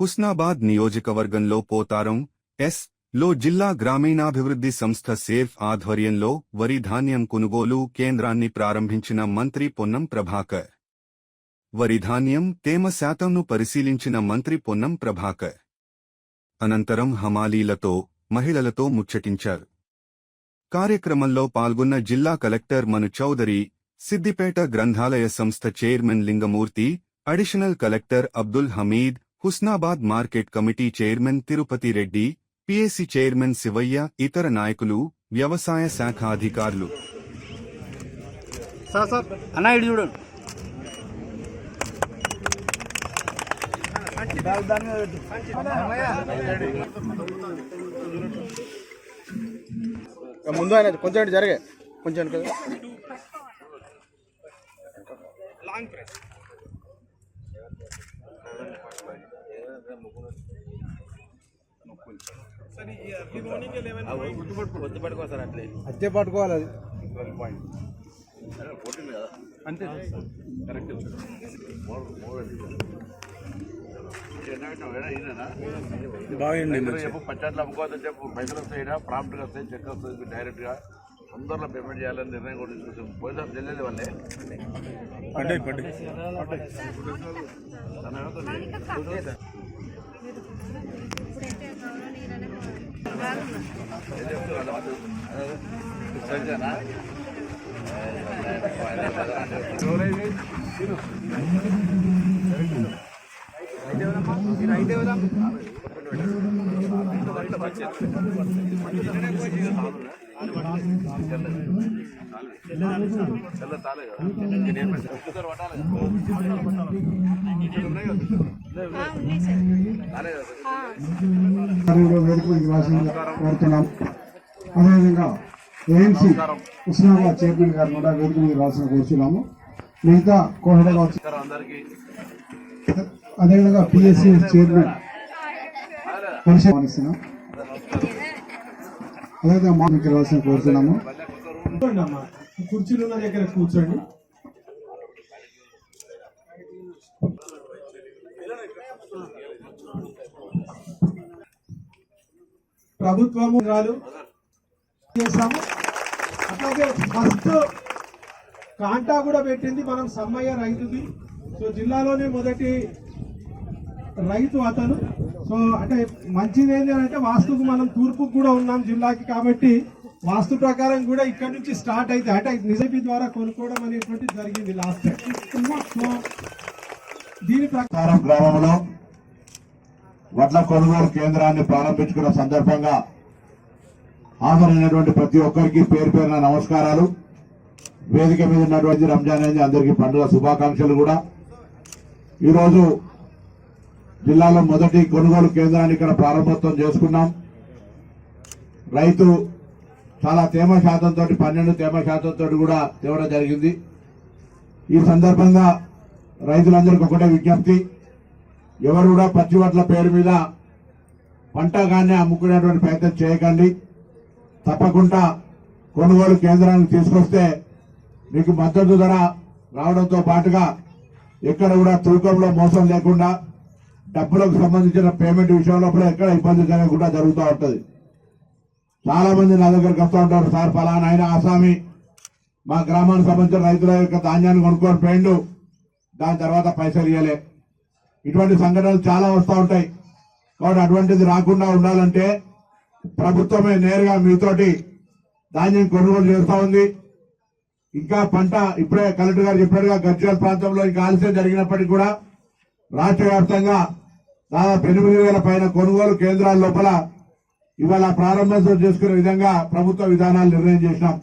హుస్నాబాద్ నియోజకవర్గంలో పోతారం ఎస్లో జిల్లా గ్రామీణాభివృద్ధి సంస్థ సేఫ్ ఆధ్వర్యంలో వరి ధాన్యం కొనుగోలు కేంద్రాన్ని ప్రారంభించిన మంత్రి పొన్నం ప్రభాకర్. వరి ధాన్యం తేమ శాతంను పరిశీలించిన మంత్రి పొన్నం ప్రభాకర్. అనంతరం హమాలీలతో మహిళలతో ముచ్చటించారు. కార్యక్రమంలో పాల్గొన్న జిల్లా కలెక్టర్ మను చౌదరి సిద్దిపేట గ్రంథాలయ సంస్థ chairman Lingamurthy additional collector Abdul Hameed Husnabad market committee chairman Tirupati Reddy PAC chairman Shivaiah ఇతర నాయకులు వ్యవసాయ శాఖ అధికారులు. సార్ సార్ అన్న ఇటు చూడండి. ముందు ఆయన కొంచెం వెనక. అట్టే పట్టుకోవాలి అది. అంతే బాగుంది చెప్పు. పచ్చట్లు అమ్ముకోవద్దని చెప్పు పైసలు వస్తాయినా ప్రాంప్ట్గా వస్తాయి చెక్ వస్తుంది డైరెక్ట్గా అందరిలో పేమెంట్ చేయాలని నిర్ణయం కూడా తీసుకొచ్చాం. పోయిసారి చెల్లెది వాళ్ళే సరిచేనా తెల్ల తాలే కదా కోరుతున్నాం అదేవిధంగా ఏఎంసీ హుస్నాబాద్ చైర్మన్ గారు కూడా వేదిక మీద రాసిన కోరుచున్నాము మిగతా కోహడ కావచ్చు నమస్కారం అందరికీ అదేవిధంగా పిఎస్సి చైర్మన్ పరిషత్ అలాగే అమ్మా మీకు రావాల్సిన కోరుతున్నాము. కూర్చోండి అమ్మా కుర్చీలు ఉన్న దగ్గర కూర్చోండి. ప్రభుత్వము రాలు. చేసాము అట్లాగే ఫస్ట్ కాంటా కూడా పెట్టింది. మనం సమ్మయ్య రైతుది. సో జిల్లాలోనే మొదటి రైతు అతను. సో అంటే మంచిది ఏంటి అంటే వాస్తుకు మనం తూర్పుకు కూడా ఉన్నాం జిల్లాకి కాబట్టి వాస్తు ప్రకారం కూడా ఇక్కడ నుంచి స్టార్ట్ అయితే అంటే నిజపి ద్వారా కొనుక్కోవడం అనేటువంటి జరిగింది లాస్ట్ సో దీని ప్రకారం గ్రామంలో వడ్ల కొనుగోలు కేంద్రాన్ని ప్రారంభించుకున్న సందర్భంగా హాజరైనటువంటి ప్రతి ఒక్కరికి పేరు పేరున నమస్కారాలు. వేదిక మీద ఉన్నటువంటి రంజాన్ అనేది అందరికీ పండుగ శుభాకాంక్షలు కూడా. ఈరోజు జిల్లాలో మొదటి కొనుగోలు కేంద్రాన్ని ఇక్కడ ప్రారంభోత్సవం చేసుకున్నాం. రైతు చాలా తేమ శాతంతో పన్నెండు తేమ శాతంతో కూడా తేవడం జరిగింది. ఈ సందర్భంగా రైతులందరికీ ఒకటే విజ్ఞప్తి. ఎవరు కూడా పచ్చివట్ల పేరు మీద పంట కానీ అమ్ముకునేటువంటి ప్రయత్నం చేయకండి. తప్పకుండా కొనుగోలు కేంద్రానికి తీసుకొస్తే మీకు మద్దతు ధర రావడంతో పాటుగా ఎక్కడ కూడా తూకంలో మోసం లేకుండా డబ్బులకు సంబంధించిన పేమెంట్ విషయంలో కూడా ఎక్కడ ఇబ్బంది కలగకుండా జరుగుతూ ఉంటుంది. చాలా మంది నా దగ్గరకు వస్తూ ఉంటారు సార్ ఫలానా ఆయన ఆసామి మా గ్రామానికి సంబంధించిన రైతుల యొక్క ధాన్యాన్ని కొనుక్కొని పోయిండు దాని తర్వాత పైసలు ఇవ్వలే ఇటువంటి సంఘటనలు చాలా వస్తూ ఉంటాయి. కాబట్టి అటువంటిది రాకుండా ఉండాలంటే ప్రభుత్వమే నేరుగా మీతోటి ధాన్యం కొనుగోలు చేస్తూ ఉంది. ఇంకా పంట ఇప్పుడే కలెక్టర్ గారు చెప్పినట్టుగా గజ్వేల్ ప్రాంతంలో ఇంకా ఆలస్యం జరిగినప్పటికీ కూడా రాష్ట్ర వ్యాప్తంగా దాదాపు ఎనిమిది వేల పైన కొనుగోలు కేంద్రాల లోపల ఇవాళ ప్రారంభోత్సవం చేసుకునే విధంగా ప్రభుత్వ విధానాలు నిర్ణయం చేసినాం.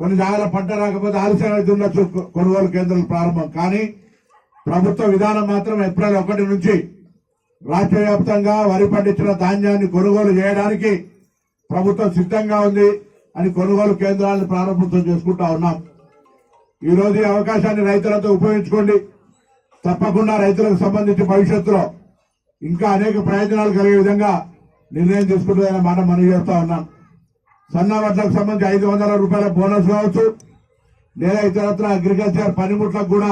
కొన్ని జాగాల పంట రాకపోతే ఆలస్యం అయితే ఉండొచ్చు కొనుగోలు కేంద్రాలు ప్రారంభం. కానీ ప్రభుత్వ విధానం మాత్రం ఏప్రిల్ ఒకటి నుంచి రాష్ట్ర వ్యాప్తంగా వరి పండించిన ధాన్యాన్ని కొనుగోలు చేయడానికి ప్రభుత్వం సిద్ధంగా ఉంది అని కొనుగోలు కేంద్రాలను ప్రారంభోత్సవం చేసుకుంటా ఉన్నాం. ఈరోజు ఈ అవకాశాన్ని రైతులతో ఉపయోగించుకోండి. తప్పకుండా రైతులకు సంబంధించి భవిష్యత్తులో ఇంకా అనేక ప్రయోజనాలు కలిగే విధంగా నిర్ణయం తీసుకుంటుందని మాట మనం చేస్తా ఉన్నాం. సన్న వడ్లకు సంబంధించి ఐదు వందల రూపాయల బోనస్ కావచ్చు లేదా ఇతరత్ర అగ్రికల్చర్ పనిముట్లకు కూడా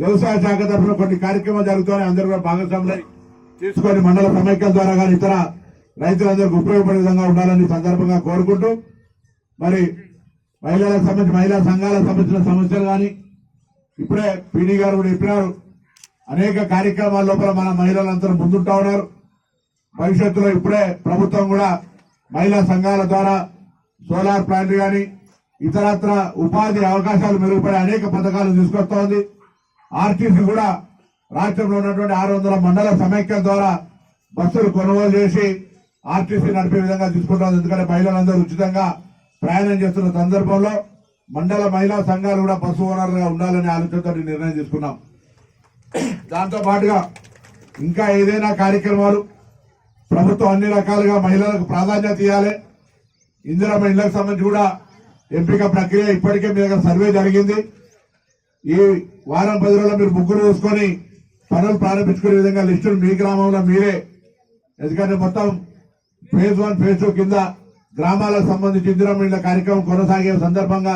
వ్యవసాయ శాఖ తరఫున కొన్ని కార్యక్రమాలు జరుగుతున్నాయి. అందరూ కూడా భాగస్వాములై తీసుకొని మండల సమైక్యం ద్వారా కానీ ఇతర రైతులందరికీ ఉపయోగపడే విధంగా ఉండాలని సందర్భంగా కోరుకుంటూ మరి మహిళలకు సంబంధించి మహిళా సంఘాలకు సంబంధించిన సమస్యలు కానీ ఇప్పుడే పీడీ గారు కూడా చెప్పినారు. అనేక కార్యక్రమాల లోపల మన మహిళలందరూ ముందుంటా ఉన్నారు. భవిష్యత్తులో ఇప్పుడే ప్రభుత్వం కూడా మహిళా సంఘాల ద్వారా సోలార్ ప్లాంట్ కానీ ఇతరత్ర ఉపాధి అవకాశాలు మెరుగుపడే అనేక పథకాలు తీసుకొస్తోంది ఆర్టీసీ కూడా రాష్ట్రంలో ఉన్నటువంటి ఆరు వందల మండల సమైక్యల ద్వారా బస్సులు కొనుగోలు చేసి ఆర్టీసీ నడిపే విధంగా తీసుకుంటుంది ఎందుకంటే మహిళలందరూ ఉచితంగా ప్రయాణం చేస్తున్న సందర్భంలో మండల మహిళా సంఘాలు కూడా బస్సు ఓనర్గా ఉండాలనే ఆలోచనతో నిర్ణయం తీసుకున్నాం. దాంతో పాటుగా ఇంకా ఏదైనా కార్యక్రమాలు ప్రభుత్వం అన్ని రకాలుగా మహిళలకు ప్రాధాన్యత ఇవ్వాలి. ఇందిరా మహిళలకు సంబంధించి కూడా ఎంపిక ప్రక్రియ ఇప్పటికే మీ దగ్గర సర్వే జరిగింది. ఈ వారం పది రోజుల్లో మీరు ముగ్గురు చూసుకొని పనులు ప్రారంభించుకునే విధంగా లిస్టులు మీ గ్రామంలో మీరే. ఎందుకంటే మొత్తం ఫేజ్ వన్ ఫేజ్ టూ కింద గ్రామాలకు సంబంధించి ఇందిరా మహిళల కార్యక్రమం కొనసాగే సందర్భంగా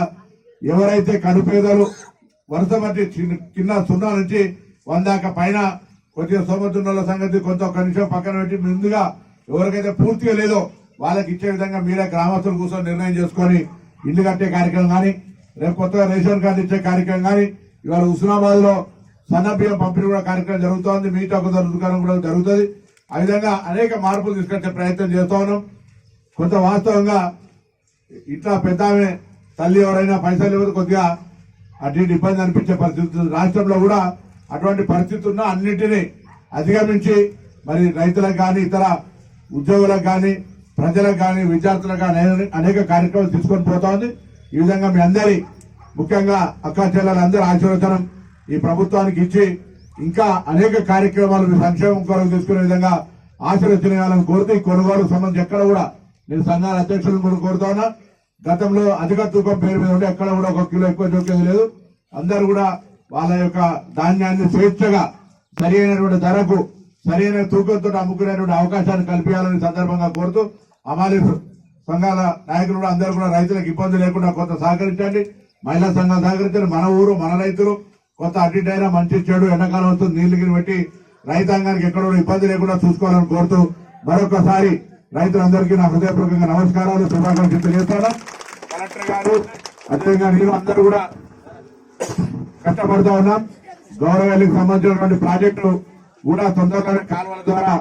ఎవరైతే కనుపేదలు వరుస బట్టి చిన్న- కింద సున్నా నుంచి వందాక పైన కొద్దిగా సోమతున్నల సంగతి కొంత ఒక నిమిషం పక్కన పెట్టి ముందుగా ఎవరికైతే పూర్తిగా లేదో వాళ్ళకి ఇచ్చే విధంగా మీరే గ్రామస్తులు కూర్చొని నిర్ణయం చేసుకొని ఇల్లు కట్టే కార్యక్రమం కానీ రేపు కొత్తగా రేషన్ కార్డు ఇచ్చే కార్యక్రమం కానీ ఇవాళ హుస్నాబాద్లో సన్న బియ్యం పంపిణీ కూడా కార్యక్రమం జరుగుతోంది. మిగతా ఒక దుకాణం కూడా జరుగుతుంది. ఆ విధంగా అనేక మార్పులు తీసుకొచ్చే ప్రయత్నం చేస్తూ ఉన్నాం. కొంత వాస్తవంగా ఇట్లా పెద్ద తల్లి ఎవరైనా పైసలు ఇవ్వదు కొద్దిగా అటు ఇబ్బంది అనిపించే పరిస్థితి రాష్ట్రంలో కూడా అటువంటి పరిస్థితి ఉన్న అన్నింటినీ అధిగమించి మరి రైతులకు కానీ ఇతర ఉద్యోగులకు కానీ ప్రజలకు కానీ విద్యార్థులకు కానీ అనేక కార్యక్రమాలు తీసుకొని పోతా ఉంది. ఈ విధంగా మీ అందరి ముఖ్యంగా అక్క చెల్లెలందరూ ఆశీర్వచనం ఈ ప్రభుత్వానికి ఇచ్చి ఇంకా అనేక కార్యక్రమాలు మీ సంక్షేమం కొరకు తీసుకునే విధంగా ఆశీర్వచనాలను కోరుతూ ఈ కొనుగోలు సంబంధించి ఎక్కడ కూడా నేను సంఘాల అధ్యక్షులను కూడా కోరుతా ఉన్నా. గతంలో అధిక తూకం పేరు మీద ఉంటే ఎక్కడ కూడా ఒక కిలో ఎక్కువ చూకేది లేదు. అందరూ కూడా వాళ్ళ యొక్క ధాన్యాన్ని స్వేచ్ఛగా సరైనటువంటి ధరకు సరైన తూకంతో అమ్ముకునేటువంటి అవకాశాన్ని కల్పించాలని సందర్భంగా కోరుతూ అమాలి సంఘాల నాయకులు అందరూ కూడా రైతులకు ఇబ్బంది లేకుండా కొంత సహకరించండి. మహిళా సంఘాలు సహకరించండి. మన ఊరు మన రైతులు కొంత అడ్డిటైనా మంచి చెడు ఎండాకాలం వస్తుంది నీళ్ళు పెట్టి రైతాంగానికి ఎక్కడ ఇబ్బంది లేకుండా చూసుకోవాలని కోరుతూ మరొకసారి రైతులందరికీ నా హృదయపూర్వకంగా నమస్కారాలు శుభాకాంక్షలు తెలియజేస్తాను కలెక్టర్ గారు అదేవిధంగా మీరు అందరూ కూడా కష్టపడుతూ ఉన్నాం. గౌరవాలకు సంబంధించినటువంటి ప్రాజెక్టులు కూడా తొందరగా కాలువల ద్వారా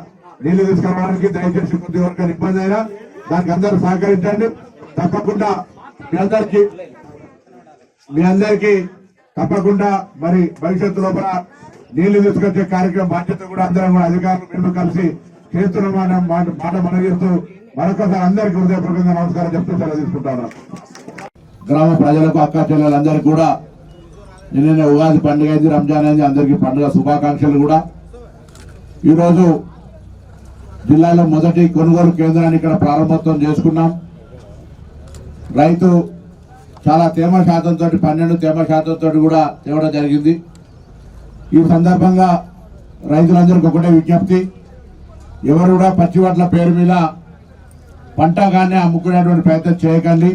నీళ్ళు తీసుకురావడానికి దయచేసి కొద్ది వరకు ఇబ్బంది అయినా దానికి అందరూ సహకరించండి. తప్పకుండా మీ అందరికీ మీ అందరికీ తప్పకుండా మరి భవిష్యత్తు లోపల నీళ్ళు తీసుకొచ్చే కార్యక్రమం బాధ్యత కూడా అందరం కూడా అధికారులు మేము కలిసి చేస్తున్నామని మాట మాట మనం మరొకసారి అందరికీ హృదయపూర్వకంగా నమస్కారం చెప్తూ సెలవు తీసుకుంటాను గ్రామ ప్రజలకు అక్క చెల్లెలందరికీ కూడా నిన్న ఉగాది పండుగ అయింది రంజాన్ అయింది అందరికీ పండుగ శుభాకాంక్షలు కూడా. ఈరోజు జిల్లాలో మొదటి కొనుగోలు కేంద్రాన్ని ఇక్కడ ప్రారంభోత్సవం చేసుకున్నాం. రైతు చాలా తేమ శాతంతో పన్నెండు తేమ శాతంతో కూడా తేవడం జరిగింది. ఈ సందర్భంగా రైతులందరికీ ఒకటే విజ్ఞప్తి. ఎవరు కూడా పచ్చివట్ల పేరు మీద పంట కానీ అమ్ముకునేటువంటి ప్రయత్నం చేయకండి.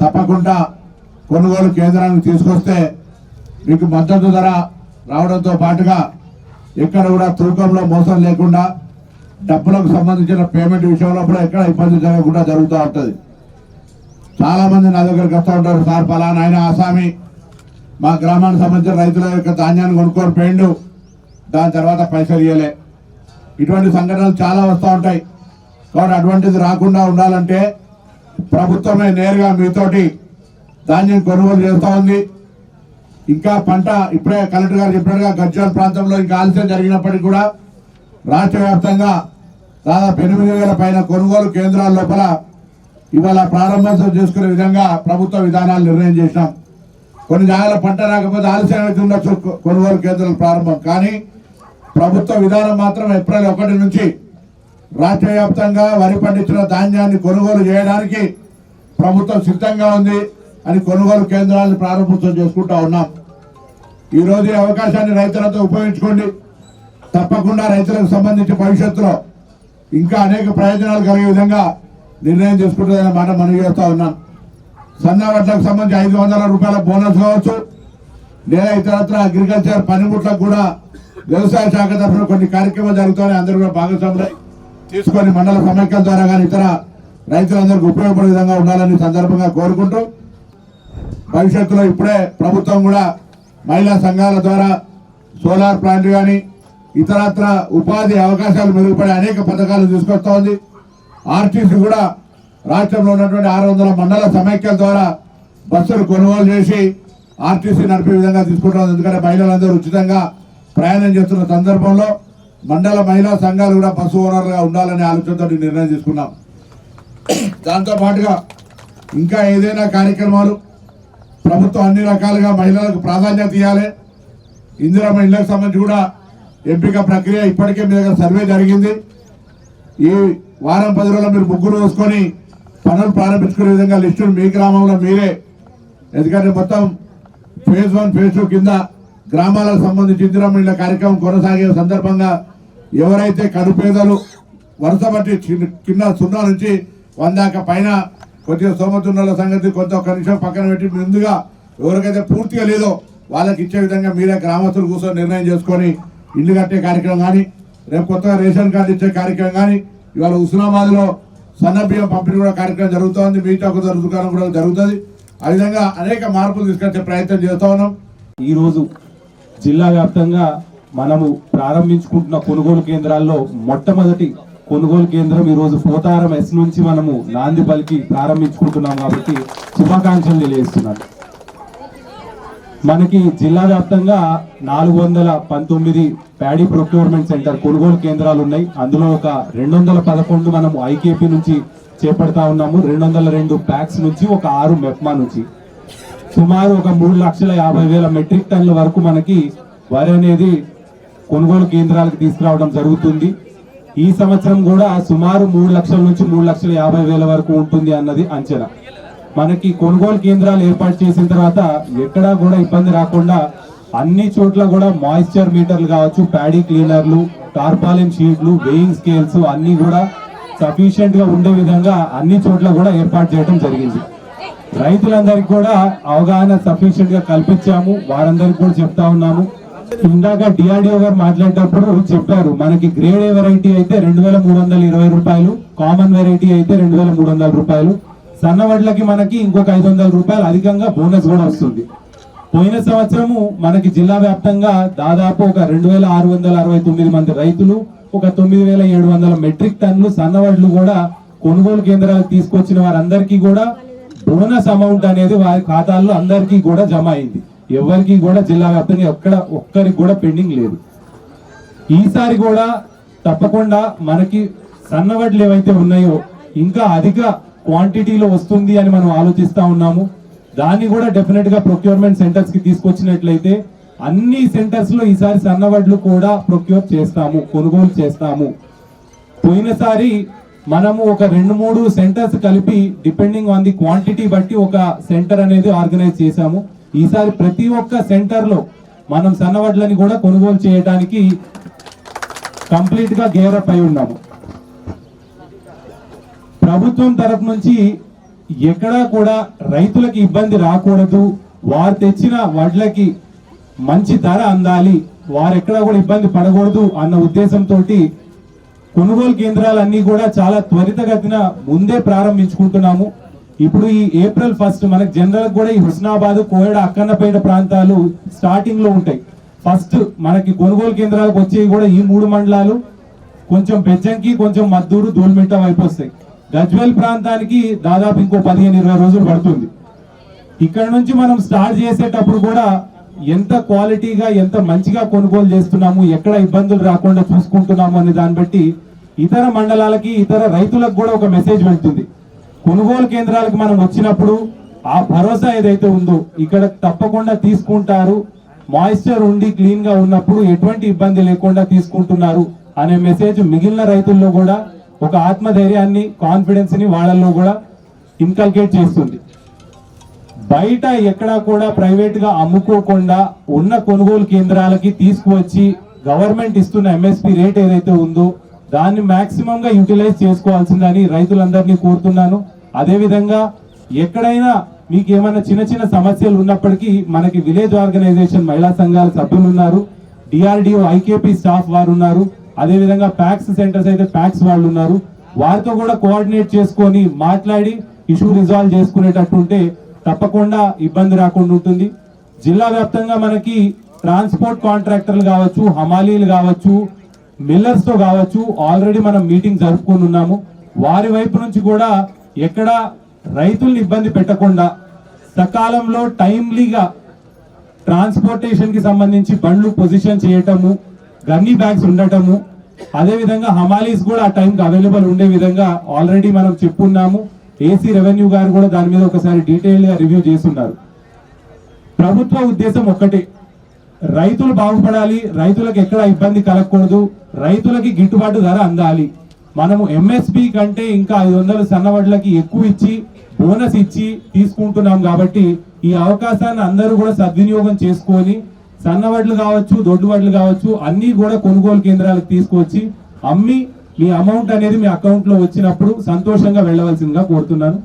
తప్పకుండా కొనుగోలు కేంద్రానికి తీసుకొస్తే మీకు మద్దతు ధర రావడంతో పాటుగా ఎక్కడ కూడా తూకంలో మోసం లేకుండా డబ్బులకు సంబంధించిన పేమెంట్ విషయంలో కూడా ఎక్కడ ఇబ్బంది జరగకుండా జరుగుతూ ఉంటుంది. చాలామంది నా దగ్గరికి వస్తూ ఉంటారు సార్ పలానా ఆయన ఆసామి మా గ్రామానికి సంబంధించిన రైతుల యొక్క ధాన్యాన్ని కొనుక్కొని పోయిండు దాని తర్వాత పైసలు ఇవ్వలే ఇటువంటి సంఘటనలు చాలా వస్తూ ఉంటాయి. కాబట్టి అటువంటిది రాకుండా ఉండాలంటే ప్రభుత్వమే నేరుగా మీతోటి ధాన్యం కొనుగోలు చేస్తూ ఉంది. ఇంకా పంట ఇప్పుడే కలెక్టర్ గారు చెప్పినట్టుగా గజ్జాల ప్రాంతంలో ఇంకా ఆలస్యం జరిగినప్పటికీ కూడా రాష్ట్ర వ్యాప్తంగా దాదాపు ఎనిమిది వేల పైన కొనుగోలు కేంద్రాల లోపల ఇవాళ ప్రారంభోత్సవం చేసుకునే విధంగా ప్రభుత్వ విధానాలు నిర్ణయం చేసినాం. కొన్ని జాగాల పంట రాకపోతే ఆలస్యం అవుతుండొచ్చు కొనుగోలు కేంద్రాలు ప్రారంభం. కానీ ప్రభుత్వ విధానం మాత్రం ఏప్రిల్ ఒకటి నుంచి రాష్ట్ర వ్యాప్తంగా వరి పండించిన ధాన్యాన్ని కొనుగోలు చేయడానికి ప్రభుత్వం సిద్ధంగా ఉంది. అని కొనుగోలు కేంద్రాలను ప్రారంభోత్సవం చేసుకుంటా ఉన్నాం. ఈరోజు ఈ అవకాశాన్ని రైతులతో ఉపయోగించుకోండి. తప్పకుండా రైతులకు సంబంధించి భవిష్యత్తులో ఇంకా అనేక ప్రయోజనాలు కలిగే విధంగా నిర్ణయం తీసుకుంటుందనే మాట మనం చేస్తూ ఉన్నాం. సన్న వడ్లకు సంబంధించి ఐదు వందల రూపాయల బోనస్ కావచ్చు. లేదా ఇతరత్ర అగ్రికల్చర్ పనిముట్లకు కూడా వ్యవసాయ శాఖ తరఫున కొన్ని కార్యక్రమాలు జరుగుతాయి అందరూ కూడా భాగస్వాములై తీసుకొని మండల సమైక్యాల ద్వారా కానీ ఇతర రైతులందరికీ ఉపయోగపడే విధంగా ఉండాలని సందర్భంగా కోరుకుంటూ భవిష్యత్తులో ఇప్పుడే ప్రభుత్వం కూడా మహిళా సంఘాల ద్వారా సోలార్ ప్లాంట్ కానీ ఇతరత్ర ఉపాధి అవకాశాలు మెరుగుపడే అనేక పథకాలు తీసుకొస్తా ఉంది. ఆర్టీసీ కూడా రాష్ట్రంలో ఉన్నటువంటి ఆరు వందల మండల సమైక్యాల ద్వారా బస్సులు కొనుగోలు చేసి ఆర్టీసీ నడిపే విధంగా తీసుకుంటాం ఎందుకంటే మహిళలందరూ ఉచితంగా ప్రయాణం చేస్తున్న సందర్భంలో మండల మహిళా సంఘాలు కూడా బస్సు ఓనర్గా ఉండాలనే ఆలోచనతో నిర్ణయం తీసుకున్నాం. దాంతోపాటుగా ఇంకా ఏదైనా కార్యక్రమాలు ప్రభుత్వం అన్ని రకాలుగా మహిళలకు ప్రాధాన్యత ఇవ్వాలి ఇందిరా మహిళలకు సంబంధించి కూడా ఎంపిక ప్రక్రియ ఇప్పటికే మీ దగ్గర సర్వే జరిగింది. ఈ వారం పది రోజుల్లో మీరు ముగ్గురు వేసుకొని పనులు ప్రారంభించుకునే విధంగా లిస్టులు మీ గ్రామంలో మీరే. ఎందుకంటే మొత్తం ఫేజ్ వన్ ఫేజ్ టూ కింద గ్రామాలకు సంబంధించి ఇందిరా మహిళ కార్యక్రమం కొనసాగే సందర్భంగా ఎవరైతే కనుపేదలు వరుస బట్టి చిన్న- కింద సున్నా నుంచి వందాక పైన కొద్దిగా సోమతున్నల సంగతి కొంత ఒక నిమిషం పక్కన పెట్టి ముందుగా ఎవరికైతే పూర్తిగా లేదో వాళ్ళకి ఇచ్చే విధంగా మీరే గ్రామస్తులు కూర్చొని నిర్ణయం చేసుకొని ఇల్లు కట్టే కార్యక్రమం కానీ రేపు కొత్తగా రేషన్ కార్డు ఇచ్చే కార్యక్రమం కానీ ఇవాళ హుస్నాబాద్లో సన్నబియ్యం సన్న బియ్యం పంపిణీ కూడా కార్యక్రమం జరుగుతోంది. మిగతా చౌక దుకాణం కూడా జరుగుతుంది. ఆ విధంగా అనేక మార్పులు తీసుకొచ్చే ప్రయత్నం చేస్తూ ఉన్నాం. ఈరోజు జిల్లా వ్యాప్తంగా మనము ప్రారంభించుకుంటున్న కొనుగోలు కేంద్రాల్లో మొట్టమొదటి కొనుగోలు కేంద్రం ఈరోజు పోతారం ఎస్ నుంచి మనము నాంది పలికి ప్రారంభించుకుంటున్నాం కాబట్టి శుభాకాంక్షలు తెలియజేస్తున్నాను. మనకి జిల్లా వ్యాప్తంగా నాలుగు వందల పంతొమ్మిది ప్యాడీ ప్రొక్యూర్మెంట్ సెంటర్ కొనుగోలు కేంద్రాలు ఉన్నాయి. అందులో ఒక రెండు వందల పదకొండు మనము ఐకేపీ నుంచి చేపడతా ఉన్నాము. రెండు వందల రెండు ప్యాక్స్ నుంచి ఒక ఆరు మెప్మా నుంచి. సుమారు ఒక మూడు లక్షల యాభై వేల మెట్రిక్ టన్నుల వరకు మనకి వరి అనేది కొనుగోలు కేంద్రాలకు తీసుకురావడం జరుగుతుంది. ఈ సంవత్సరం కూడా సుమారు మూడు లక్షల నుంచి మూడు లక్షల యాభై వేల వరకు ఉంటుంది అన్నది అంచనా. మనకి కొనుగోలు కేంద్రాలు ఏర్పాటు చేసిన తర్వాత ఎక్కడా కూడా ఇబ్బంది రాకుండా అన్ని చోట్ల కూడా మాయిశ్చర్ మీటర్లు కావచ్చు ప్యాడీ క్లీనర్లు టార్పాలిన్ షీట్లు వెయింగ్ స్కేల్స్ అన్ని కూడా సఫిషియెంట్గా ఉండే విధంగా అన్ని చోట్ల కూడా ఏర్పాటు చేయడం జరిగింది. రైతులందరికీ కూడా అవగాహన సఫిషియెంట్గా కల్పించాము. వారందరికీ కూడా చెప్తా ఉన్నాము. ఇందాక డిఆర్డిఓ గారు మాట్లాడేటప్పుడు చెప్పారు మనకి గ్రేడ్ ఏ వెరైటీ అయితే రెండు వేల మూడు వందల ఇరవై రూపాయలు కామన్ వెరైటీ అయితే రెండు వేల మూడు వందల రూపాయలు. సన్న వడ్లకి మనకి ఇంకొక ఐదు వందల రూపాయలు అధికంగా బోనస్ కూడా వస్తుంది. పోయిన సంవత్సరము మనకి జిల్లా వ్యాప్తంగా దాదాపు ఒక రెండు వేల ఆరు వందల అరవై తొమ్మిది మంది రైతులు ఒక తొమ్మిది వేల ఏడు వందల మెట్రిక్ టన్నులు సన్నవడ్లు కూడా కొనుగోలు కేంద్రాలకు తీసుకొచ్చిన వారందరికీ కూడా బోనస్ అమౌంట్ అనేది వారి ఖాతాల్లో అందరికీ కూడా జమ అయింది. ఎవరికి కూడా జిల్లా వ్యాప్తంగా ఎక్కడ ఒక్కరికి కూడా పెండింగ్ లేదు. ఈసారి కూడా తప్పకుండా మనకి సన్నవడ్లు ఏవైతే ఉన్నాయో ఇంకా అధిక క్వాంటిటీలో వస్తుంది అని మనం ఆలోచిస్తూ ఉన్నాము. దాన్ని కూడా డెఫినెట్గా ప్రొక్యూర్మెంట్ సెంటర్స్కి తీసుకొచ్చినట్లయితే అన్ని సెంటర్స్లో ఈసారి సన్నవడ్లు కూడా ప్రొక్యూర్ చేస్తాము కొనుగోలు చేస్తాము. పోయినసారి మనము ఒక రెండు మూడు సెంటర్స్ కలిపి డిపెండింగ్ ఆన్ ది క్వాంటిటీ బట్టి ఒక సెంటర్ అనేది ఆర్గనైజ్ చేశాము. ఈసారి ప్రతి ఒక్క సెంటర్లో మనం సన్నవడ్లని కూడా కొనుగోలు చేయడానికి కంప్లీట్గా గేరప్ అయి ఉన్నాము. ప్రభుత్వం తరపు నుంచి ఎక్కడా కూడా రైతులకు ఇబ్బంది రాకూడదు. వారు తెచ్చిన వడ్లకి మంచి ధర అందాలి. వారు ఎక్కడా కూడా ఇబ్బంది పడకూడదు అన్న ఉద్దేశంతో కొనుగోలు కేంద్రాలన్నీ కూడా చాలా త్వరితగతిన ముందే ప్రారంభించుకుంటున్నాము. ఇప్పుడు ఈ ఏప్రిల్ ఫస్ట్ మనకి జనరల్ కూడా ఈ హుస్నాబాద్ కోయడ అక్కన్నపేట ప్రాంతాలు స్టార్టింగ్లో ఉంటాయి. ఫస్ట్ మనకి కొనుగోలు కేంద్రాలకు వచ్చేవి కూడా ఈ మూడు మండలాలు. కొంచెం బెజ్జంకి కొంచెం మద్దూరు దూల్మిట్ట వైపు వస్తాయి. గజ్వేల్ ప్రాంతానికి దాదాపు ఇంకో పదిహేను ఇరవై రోజులు పడుతుంది. ఇక్కడ నుంచి మనం స్టార్ట్ చేసేటప్పుడు కూడా ఎంత క్వాలిటీగా ఎంత మంచిగా కొనుగోలు చేస్తున్నాము ఎక్కడ ఇబ్బందులు రాకుండా చూసుకుంటున్నాము అనే దాన్ని బట్టి ఇతర మండలాలకి ఇతర రైతులకు కూడా ఒక మెసేజ్ వెళ్తుంది. కొనుగోలు కేంద్రాలకు మనం వచ్చినప్పుడు ఆ భరోసా ఏదైతే ఉందో ఇక్కడ తప్పకుండా తీసుకుంటారు. మాయిశ్చర్ ఉండి క్లీన్గా ఉన్నప్పుడు ఎటువంటి ఇబ్బంది లేకుండా తీసుకుంటున్నారు అనే మెసేజ్ మిగిలిన రైతుల్లో కూడా ఒక ఆత్మధైర్యాన్ని కాన్ఫిడెన్స్ని వాళ్ళల్లో కూడా ఇన్కల్కేట్ చేస్తుంది. బయట ఎక్కడా కూడా ప్రైవేట్గా అమ్ముకోకుండా ఉన్న కొనుగోలు కేంద్రాలకి తీసుకువచ్చి గవర్నమెంట్ ఇస్తున్న ఎంఎస్పి రేట్ ఏదైతే ఉందో దాన్ని మాక్సిమం గా యూటిలైజ్ చేసుకోవాల్సిందని రైతులందరినీ కోరుతున్నాను. అదేవిధంగా ఎక్కడైనా మీకు ఏమైనా చిన్న చిన్న సమస్యలు ఉన్నప్పటికీ మనకి విలేజ్ ఆర్గనైజేషన్ మహిళా సంఘాల సభ్యులు ఉన్నారు. డిఆర్డిఓ ఐకేపీ స్టాఫ్ వారు ఉన్నారు. అదేవిధంగా ప్యాక్స్ సెంటర్స్ అయితే ప్యాక్స్ వాళ్ళు ఉన్నారు. వారితో కూడా కోఆర్డినేట్ చేసుకొని మాట్లాడి ఇష్యూ రిజాల్వ్ చేసుకునేటట్టు ఉంటే తప్పకుండా ఇబ్బంది రాకుండా ఉంటుంది. జిల్లా వ్యాప్తంగా మనకి ట్రాన్స్పోర్ట్ కాంట్రాక్టర్లు కావచ్చు హమాలీలు కావచ్చు మిల్లర్స్తో కావచ్చు ఆల్రెడీ మనం మీటింగ్ జరుపుకొని ఉన్నాము. వారి వైపు నుంచి కూడా ఎక్కడ రైతుల్ని ఇబ్బంది పెట్టకుండా సకాలంలో టైమ్లీగా ట్రాన్స్పోర్టేషన్కి సంబంధించి బండ్లు పొజిషన్ చేయటము గన్నీ బ్యాగ్స్ ఉండటము అదే విధంగా హమాలీస్ కూడా ఆ టైంకి అవైలబుల్ ఉండే విధంగా ఆల్రెడీ మనం చెప్పున్నాము. ఏసీ రెవెన్యూ గారు కూడా దాని మీద ఒకసారి డీటెయిల్గా రివ్యూ చేస్తున్నారు. ప్రభుత్వ ఉద్దేశం ఒక్కటే. రైతులు బాగుపడాలి రైతులకు ఎక్కడ ఇబ్బంది కలగకూడదు రైతులకి గిట్టుబాటు ధర అందాలి. మనము ఎంఎస్పి కంటే ఇంకా ఐదు వందల సన్నవడ్లకి ఎక్కువ ఇచ్చి బోనస్ ఇచ్చి తీసుకుంటున్నాం కాబట్టి ఈ అవకాశాన్ని అందరూ కూడా సద్వినియోగం చేసుకొని సన్నవడ్లు కావచ్చు దొడ్డు వడ్లు కావచ్చు అన్నీ కూడా కొనుగోలు కేంద్రాలకు తీసుకొచ్చి అమ్మి మీ అమౌంట్ అనేది మీ అకౌంట్లో వచ్చినప్పుడు సంతోషంగా వెళ్ళవలసిందిగా కోరుతున్నాను.